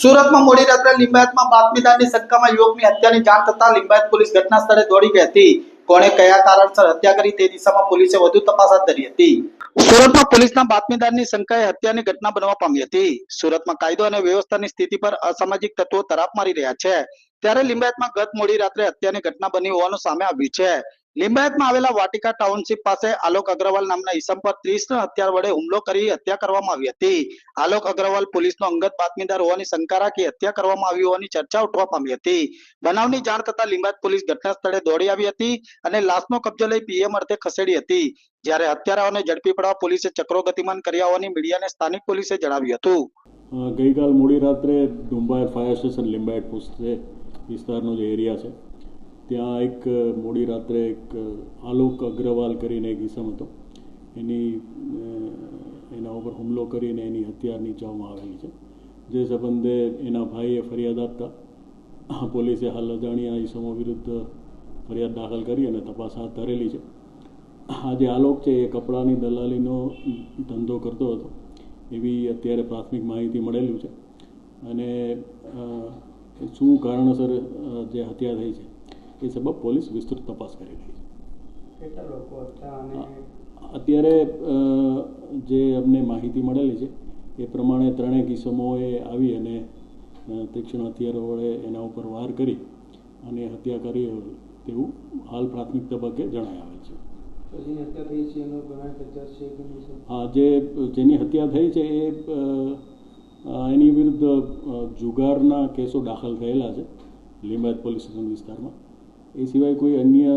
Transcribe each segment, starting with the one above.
સુરતમાં મોડી રાત્રે લિંબાયતમાં બાતમીદારની શંકામાં યુવકની હત્યાની જાણ થતા લિંબાયત પોલીસ ઘટના સ્થળે દોડી ગઈ હતી. કોણે કયા કારણસર હત્યા કરી તે દિશામાં પોલીસે વધુ તપાસ હાથ ધરી હતી. સુરતમાં પોલીસના બાતમીદારની શંકાએ હત્યાની ઘટના બનવા પામી હતી. સુરતમાં કાયદો અને વ્યવસ્થાની સ્થિતિ પર અસામાજિક તત્વો તરાપ મારી રહ્યા છે. ત્યારે લિંબાયતમાં ગત મોડી રાત્રે હત્યાની ઘટના બની હોવાનું સામે આવ્યું છે. લિંબાયતમાં આવેલા વાટિકા ટાઉનશીપ પાસે આલોક અગ્રવાલ નામના ઈસમ પર ત્રીસ હથિયાર વડે હુમલો કરી હત્યા કરવામાં આવી હતી. આલોક અગ્રવાલ પોલીસનો અંગત બાતમીદાર હોવાની શંકા રાખી હત્યા કરવામાં આવી હોવાની ચર્ચા ઉઠવા પામી હતી. બનાવની જાણ થતા લિંબાયત પોલીસ ઘટના સ્થળે દોડી આવી હતી અને લાશનો કબજો લઈ પીએમ અર્થે ખસેડી હતી. જ્યારે હત્યારાઓને ઝડપી પડવા પોલીસે ચક્રો ગતિમાન કર્યા હોવાની મીડિયાને સ્થાનિક પોલીસે જણાવ્યું હતું. ગઈકાલ મોડી રાત્રે ડુંબાયર ફાયર સ્ટેશન લિંબાયત વિસ્તારનો જે એરિયા છે ત્યાં એક મોડી રાત્રે એક આલોક અગ્રવાલ કરીને એક ઇસમ હતો. એની એના ઉપર હુમલો કરીને એની હત્યા નીચાવવામાં આવેલી છે. જે સંબંધે એના ભાઈએ ફરિયાદ આપતા પોલીસે હાલ અજાણ્યા ઇસમો વિરુદ્ધ ફરિયાદ દાખલ કરી અને તપાસ હાથ ધરેલી છે. આ જે આલોક છે એ કપડાની દલાલીનો ધંધો કરતો હતો. એવી અત્યારે પ્રાથમિક માહિતી મળેલું છે. અને શું કારણસર જે હત્યા થઈ છે? એ સબબ પોલીસ વિસ્તૃત તપાસ કરી રહી છે. અત્યારે જે અમને માહિતી મળેલી છે એ પ્રમાણે ત્રણેય કિસમોએ આવી અને તીક્ષ્ણ હથિયારો વડે એના ઉપર વાર કરી અને હત્યા કરી તેવું હાલ પ્રાથમિક તબક્કે જણાય આવેલ છે. હા જે જેની હત્યા થઈ છે એ એની વિરુદ્ધ જુગારના કેસો દાખલ થયેલા છે લીંબાયત પોલીસ સ્ટેશન વિસ્તારમાં. એ સિવાય કોઈ અન્ય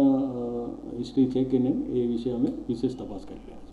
હિસ્ટ્રી છે કે નહીં એ વિશે અમે વિશેષ તપાસ કરી રહ્યા છીએ.